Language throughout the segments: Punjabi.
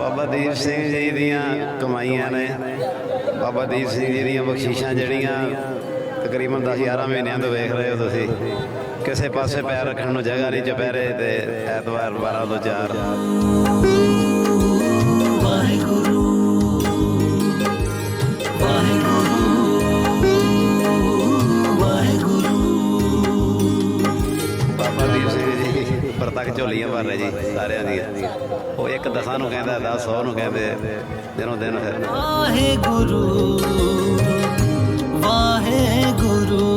ਬਾਬਾ ਦੀਪ ਸਿੰਘ ਜੀ ਦੀਆਂ ਕਮਾਈਆਂ ਨੇ। ਬਾਬਾ ਦੀਪ ਸਿੰਘ ਜੀ ਦੀਆਂ ਬਖਸ਼ਿਸ਼ਾਂ ਜਿਹੜੀਆਂ ਤਕਰੀਬਨ 10 11 ਮਹੀਨਿਆਂ ਤੋਂ ਵੇਖ ਰਹੇ ਹੋ ਤੁਸੀਂ। ਕਿਸੇ ਪਾਸੇ ਪੈਰ ਰੱਖਣ ਨੂੰ ਜਗ੍ਹਾ ਨਹੀਂ, ਚੁਪਹਿਰੇ ਤੇ ਐਤਵਾਰ 12 ਤੋਂ 4 ਜੀ ਪ੍ਰਤੱਖ ਝੋਲੀਆਂ ਭਰ ਰਹੇ ਜੀ, ਸਾਰਿਆਂ ਦੀਆਂ ਉਹ ਇੱਕ ਦਸਾਂ ਨੂੰ ਕਹਿੰਦਾ 10 100 ਨੂੰ ਕਹਿੰਦੇ, ਦਿਨੋਂ ਦਿਨ ਫਿਰ। ਵਾਹਿਗੁਰੂ ਵਾਹਿਗੁਰੂ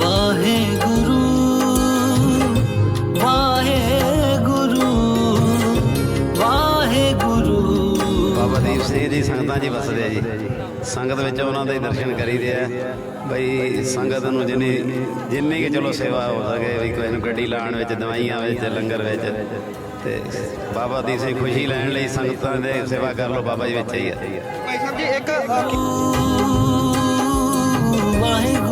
ਵਾਹਿਗੁਰੂ ਵਾਹਿਗੁਰੂ ਵਾਹਿਗੁਰੂ। ਬਾਬਾ ਦੀਪ ਸਿੰਘ ਜੀ ਸੰਗਤਾਂ 'ਚ ਵਸਦੇ ਆ ਜੀ। ਸੰਗਤ ਵਿੱਚ ਉਹਨਾਂ ਦੇ ਦਰਸ਼ਨ ਕਰੀਦੇ ਆ। ਬਈ ਸੰਗਤ ਨੂੰ ਜਿੰਨੀ ਜਿੰਨੀ ਕਿ ਚਲੋ ਸੇਵਾ ਹੋ ਸਕੇ ਵੀ ਕੋਈ ਨੂੰ ਗੱਡੀ ਲਾਉਣ ਵਿੱਚ ਦਵਾਈਆਂ ਵਿੱਚ ਲੰਗਰ ਵਿੱਚ ਤੇ ਬਾਬਾ ਦੀਪ ਸਿੰਘ ਖੁਸ਼ੀ ਲੈਣ ਲਈ ਸੰਗਤਾਂ ਦੇ ਸੇਵਾ ਕਰ ਲੋ ਬਾਬਾ ਜੀ ਵਿੱਚ ਹੀ ਆ। ਭਾਈ ਸਾਹਿਬ ਜੀ ਇੱਕ ਵਾਹਿਗੁਰੂ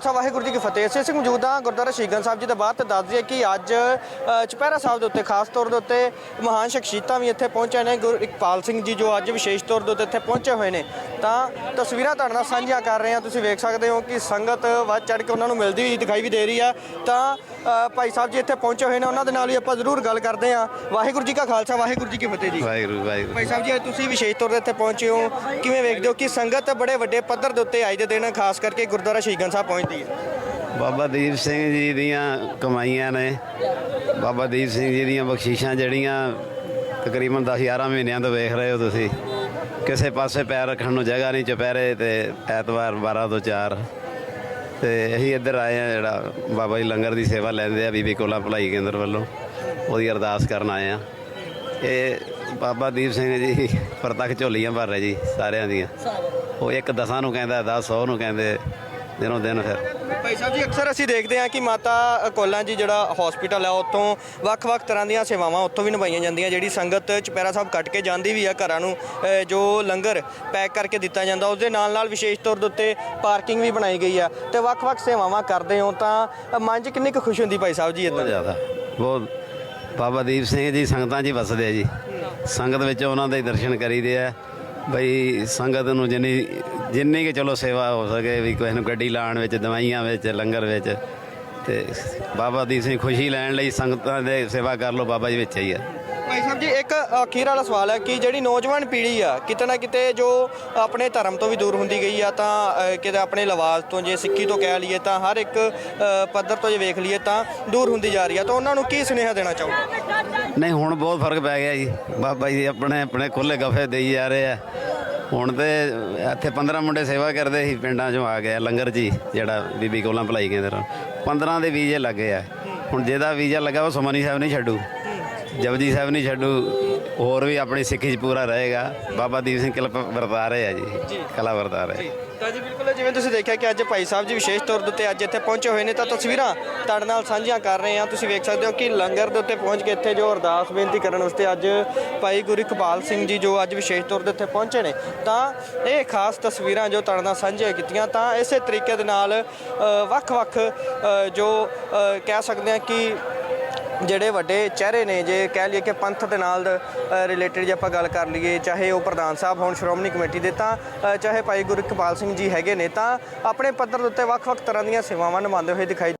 ਖਾਲਸਾ ਵਾਹਿਗੁਰੂ ਜੀ ਕੀ ਫਤਿਹ। ਇਸੇ ਸਿੰਘ ਮੌਜੂਦ ਹਾਂ ਗੁਰਦੁਆਰਾ ਸ਼ੀਗਨ ਸਾਹਿਬ ਜੀ ਦੇ ਬਾਅਦ ਤੇ ਦੱਸ ਦਈਏ ਕਿ ਅੱਜ ਅ, ਚੁਪਹਿਰਾ ਸਾਹਿਬ ਦੇ ਉੱਤੇ ਖਾਸ ਤੌਰ ਦੇ ਉੱਤੇ ਮਹਾਨ ਸ਼ਖਸੀਅਤਾਂ ਵੀ ਇੱਥੇ ਪਹੁੰਚੇ ਨੇ। ਗੁਰੂ ਇਕਪਾਲ ਸਿੰਘ ਜੀ ਜੋ ਅੱਜ ਵਿਸ਼ੇਸ਼ ਤੌਰ ਦੇ ਉੱਤੇ ਇੱਥੇ ਪਹੁੰਚੇ ਹੋਏ ਨੇ। ਤਾਂ ਤਸਵੀਰਾਂ ਤੁਹਾਡੇ ਨਾਲ ਸਾਂਝੀਆਂ ਕਰ ਰਹੇ ਹਾਂ। ਤੁਸੀਂ ਵੇਖ ਸਕਦੇ ਹੋ ਕਿ ਸੰਗਤ ਵੱਧ ਚੜ ਕੇ ਉਹਨਾਂ ਨੂੰ ਮਿਲਦੀ ਹੋਈ ਦਿਖਾਈ ਵੀ ਦੇ ਰਹੀ ਆ। ਤਾਂ ਭਾਈ ਸਾਹਿਬ ਜੀ ਇੱਥੇ ਪਹੁੰਚੇ ਹੋਏ ਨੇ ਉਹਨਾਂ ਦੇ ਨਾਲ ਵੀ ਆਪਾਂ ਜ਼ਰੂਰ ਗੱਲ ਕਰਦੇ ਹਾਂ। ਵਾਹਿਗੁਰੂ ਜੀ ਕਾ ਖਾਲਸਾ ਵਾਹਿਗੁਰੂ ਜੀ ਕੀ ਫਤਿਹ ਜੀ। ਵਾਹਿਗੁਰੂ ਵਾਹਿਗੁਰੂ। ਭਾਈ ਸਾਹਿਬ ਜੀ ਅੱਜ ਤੁਸੀਂ ਵਿਸ਼ੇਸ਼ ਤੌਰ ਤੇ ਇੱਥੇ ਪਹੁੰਚੇ ਹੋ। ਕਿਵੇਂ ਵੇਖਦੇ ਹੋ ਕਿ ਸੰਗਤ ਬੜੇ ਵੱਡੇ ਪੱਧਰ ਦੇ ਉੱਤੇ ਅੱਜ ਦੇ ਦਿਨ ਖਾਸ ਕਰਕੇ ਗੁਰਦੁਆਰਾ ਸ਼ਹੀਦਗੰਜ ਸਾਹਿਬ ਪਹੁੰਚਦੀ ਹੈ? ਬਾਬਾ ਦੀਪ ਸਿੰਘ ਜੀ ਦੀਆਂ ਕਮਾਈਆਂ ਨੇ। ਬਾਬਾ ਦੀਪ ਸਿੰਘ ਜੀ ਦੀਆਂ ਬਖਸ਼ਿਸ਼ਾਂ ਜਿਹੜੀਆਂ ਤਕਰੀਬਨ 10 11 ਮਹੀਨਿਆਂ ਤੋਂ ਵੇਖ ਰਹੇ ਹੋ ਤੁਸੀਂ। ਕਿਸੇ ਪਾਸੇ ਪੈਰ ਰੱਖਣ ਨੂੰ ਜਗ੍ਹਾ ਨਹੀਂ ਚੁਪਹਿਰੇ ਤੇ ਐਤਵਾਰ 12 ਤੋਂ 4 ਤੇ ਅਸੀਂ ਇੱਧਰ ਆਏ ਆ ਜਿਹੜਾ ਬਾਬਾ ਜੀ ਲੰਗਰ ਦੀ ਸੇਵਾ ਲੈਂਦੇ ਆ ਬੀਬੀ ਕੋਲਾ ਭਲਾਈ ਕੇਂਦਰ ਵੱਲੋਂ। ਉਹਦੀ ਅਰਦਾਸ ਕਰਨ ਆਏ ਆ ਇਹ ਬਾਬਾ ਦੀਪ ਸਿੰਘ ਜੀ ਪ੍ਰਤੱਖ ਝੋਲੀਆਂ ਭਰ ਰਹੇ ਜੀ ਸਾਰਿਆਂ ਦੀਆਂ। ਉਹ ਇੱਕ ਦਸਾਂ ਨੂੰ ਕਹਿੰਦਾ 10 100 ਨੂੰ ਕਹਿੰਦੇ। ਦਿਨੋਂ ਦਿਨ ਫਿਰ। ਭਾਈ ਸਾਹਿਬ ਜੀ ਅਕਸਰ ਅਸੀਂ ਦੇਖਦੇ ਹਾਂ ਕਿ ਮਾਤਾ ਕੋਲਾਂ ਜੀ ਜਿਹੜਾ ਹਸਪੀਟਲ ਹੈ ਉੱਥੋਂ ਵੱਖ-ਵੱਖ ਤਰ੍ਹਾਂ ਦੀਆਂ ਸੇਵਾਵਾਂ ਉੱਥੋਂ ਵੀ ਨਿਭਾਈਆਂ ਜਾਂਦੀਆਂ। ਜਿਹੜੀ ਸੰਗਤ ਚੁਪਹਿਰਾ ਸਾਹਿਬ ਕੱਟ ਕੇ ਜਾਂਦੀ ਵੀ ਆ ਘਰਾਂ ਨੂੰ ਅ, ਜੋ ਲੰਗਰ ਪੈਕ ਕਰਕੇ ਦਿੱਤਾ ਜਾਂਦਾ ਉਸ ਦੇ ਨਾਲ ਨਾਲ ਵਿਸ਼ੇਸ਼ ਤੌਰ ਦੇ ਉੱਤੇ ਪਾਰਕਿੰਗ ਵੀ ਬਣਾਈ ਗਈ ਆ ਤੇ ਵੱਖ-ਵੱਖ ਸੇਵਾਵਾਂ ਕਰਦੇ ਹੋ ਤਾਂ ਮਨ 'ਚ ਕਿੰਨੀ ਕੁ ਖੁਸ਼ੀ ਹੁੰਦੀ ਭਾਈ ਸਾਹਿਬ ਜੀ ਬਹੁਤ ਇਦਾਂ ਜ਼ਿਆਦਾ। ਬਹੁਤ। ਬਾਬਾ ਦੀਪ ਸਿੰਘ ਜੀ ਸੰਗਤਾਂ 'ਚ ਹੀ ਵਸਦੇ ਆ ਜੀ। ਸੰਗਤ ਵਿੱਚ ਉਹਨਾਂ ਦੇ ਦਰਸ਼ਨ ਕਰੀਦੇ ਆ। ਬਈ ਸੰਗਤ ਨੂੰ ਜਿੰਨੀ ਜਿੰਨੀ ਕਿ ਚਲੋ ਸੇਵਾ ਹੋ ਸਕੇ ਵੀ ਕਿਸੇ ਨੂੰ ਗੱਡੀ ਲਾਉਣ ਵਿੱਚ ਦਵਾਈਆਂ ਵਿੱਚ ਲੰਗਰ ਵਿੱਚ ਤੇ ਬਾਬਾ ਦੀ ਸਿੰਘ ਖੁਸ਼ੀ ਲੈਣ ਲਈ ਸੰਗਤਾਂ ਦੇ ਸੇਵਾ ਕਰ ਲੋ ਬਾਬਾ ਜੀ ਵਿੱਚ ਹੀ ਆ। ਭਾਈ ਸਾਹਿਬ ਜੀ ਇੱਕ ਅਖੀਰ ਵਾਲਾ ਸਵਾਲ ਹੈ ਕਿ ਜਿਹੜੀ ਨੌਜਵਾਨ ਪੀੜ੍ਹੀ ਆ ਕਿਤੇ ਨਾ ਕਿਤੇ ਜੋ ਆਪਣੇ ਧਰਮ ਤੋਂ ਵੀ ਦੂਰ ਹੁੰਦੀ ਗਈ ਆ ਤਾਂ ਅ, ਕਿਤੇ ਆਪਣੇ ਲਵਾਜ਼ ਤੋਂ ਜੇ ਸਿੱਖੀ ਤੋਂ ਕਹਿ ਲਈਏ ਤਾਂ ਹਰ ਇੱਕ ਅ, ਪੱਧਰ ਤੋਂ ਜੇ ਵੇਖ ਲਈਏ ਤਾਂ ਦੂਰ ਹੁੰਦੀ ਜਾ ਰਹੀ ਆ। ਤਾਂ ਉਹਨਾਂ ਨੂੰ ਕੀ ਸੁਨੇਹਾ ਦੇਣਾ ਚਾਹੋਗੇ? ਨਹੀਂ, ਹੁਣ ਬਹੁਤ ਫ਼ਰਕ ਪੈ ਗਿਆ ਜੀ। ਬਾਬਾ ਜੀ ਆਪਣੇ ਆਪਣੇ ਖੁੱਲੇ ਗਫੇ ਦੇਈ ਜਾ ਰਹੇ ਆ। ਹੁਣ ਤੇ ਇੱਥੇ 15 ਮੁੰਡੇ ਸੇਵਾ ਕਰਦੇ ਸੀ, ਪਿੰਡਾਂ 'ਚੋਂ ਆ ਗਏ ਲੰਗਰ 'ਚ ਹੀ ਜਿਹੜਾ ਬੀਬੀ ਕੋਲਾਂ ਭਲਾਈ ਕੇਂਦਰ। 15 ਦੇ ਵੀਜ਼ੇ ਲੱਗੇ ਆ। ਹੁਣ ਜਿਹਦਾ ਵੀਜ਼ਾ ਲੱਗਾ, ਉਹ ਸੁਮਨੀ ਸਾਹਿਬ ਨਹੀਂ ਛੱਡੂ। ਜਪਜੀ ਸਾਹਿਬ ਨਹੀਂ ਛੱਡੂ। ਹੋਰ ਵੀ ਆਪਣੀ ਸਿੱਖੀ 'ਚ ਪੂਰਾ ਰਹੇਗਾ। ਬਾਬਾ ਦੀਪ ਸਿੰਘ ਕਿਲਪ ਵਰਤਾ ਰਹੇ ਆ ਜੀ। ਕਲਾ ਵਰਤਾ ਰਹੇ ਤਾਂ ਜੀ ਬਿਲਕੁਲ ਜਿਵੇਂ ਤੁਸੀਂ ਦੇਖਿਆ ਕਿ ਅੱਜ ਭਾਈ ਸਾਹਿਬ ਜੀ ਵਿਸ਼ੇਸ਼ ਤੌਰ ਦੇ ਉੱਤੇ ਅੱਜ ਇੱਥੇ ਪਹੁੰਚੇ ਹੋਏ ਨੇ ਤਾਂ ਤਸਵੀਰਾਂ ਤੁਹਾਡੇ ਨਾਲ ਸਾਂਝੀਆਂ ਕਰ ਰਹੇ ਹਾਂ। ਤੁਸੀਂ ਵੇਖ ਸਕਦੇ ਹੋ ਕਿ ਲੰਗਰ ਦੇ ਉੱਤੇ ਪਹੁੰਚ ਕੇ ਇੱਥੇ ਜੋ ਅਰਦਾਸ ਬੇਨਤੀ ਕਰਨ ਵਾਸਤੇ ਅੱਜ ਭਾਈ ਗੁਰੂ ਇਕਬਾਲ ਸਿੰਘ ਜੀ ਜੋ ਅੱਜ ਵਿਸ਼ੇਸ਼ ਤੌਰ ਦੇ ਉੱਤੇ ਪਹੁੰਚੇ ਨੇ ਤਾਂ ਇਹ ਖਾਸ ਤਸਵੀਰਾਂ ਜੋ ਤੁਹਾਡੇ ਨਾਲ ਸਾਂਝੀਆਂ ਕੀਤੀਆਂ ਤਾਂ ਇਸੇ ਤਰੀਕੇ ਦੇ ਨਾਲ ਵੱਖ-ਵੱਖ ਜੋ ਕਹਿ ਸਕਦੇ ਹਾਂ ਕਿ ਜਿਹੜੇ ਵੱਡੇ ਚਿਹਰੇ ਨੇ, ਜੇ ਕਹਿ ਲਈਏ ਕਿ ਪੰਥ ਦੇ ਨਾਲ ਰਿਲੇਟਡ ਜੇ ਆਪਾਂ ਗੱਲ ਕਰ ਲਈਏ, ਚਾਹੇ ਉਹ ਪ੍ਰਧਾਨ ਸਾਹਿਬ ਹੋਣ, ਸ਼੍ਰੋਮਣੀ ਕਮੇਟੀ ਦੇ, ਤਾਂ ਚਾਹੇ ਭਾਈ ਗੁਰੂ ਇਕਬਾਲ ਸਿੰਘ ਜੀ ਹੈਗੇ ਨੇ, ਤਾਂ ਆਪਣੇ ਪੱਧਰ ਦੇ ਉੱਤੇ ਵੱਖ-ਵੱਖ ਤਰ੍ਹਾਂ ਦੀਆਂ ਸੇਵਾਵਾਂ ਨਿਭਾਉਂਦੇ ਹੋਏ ਦਿਖਾਈ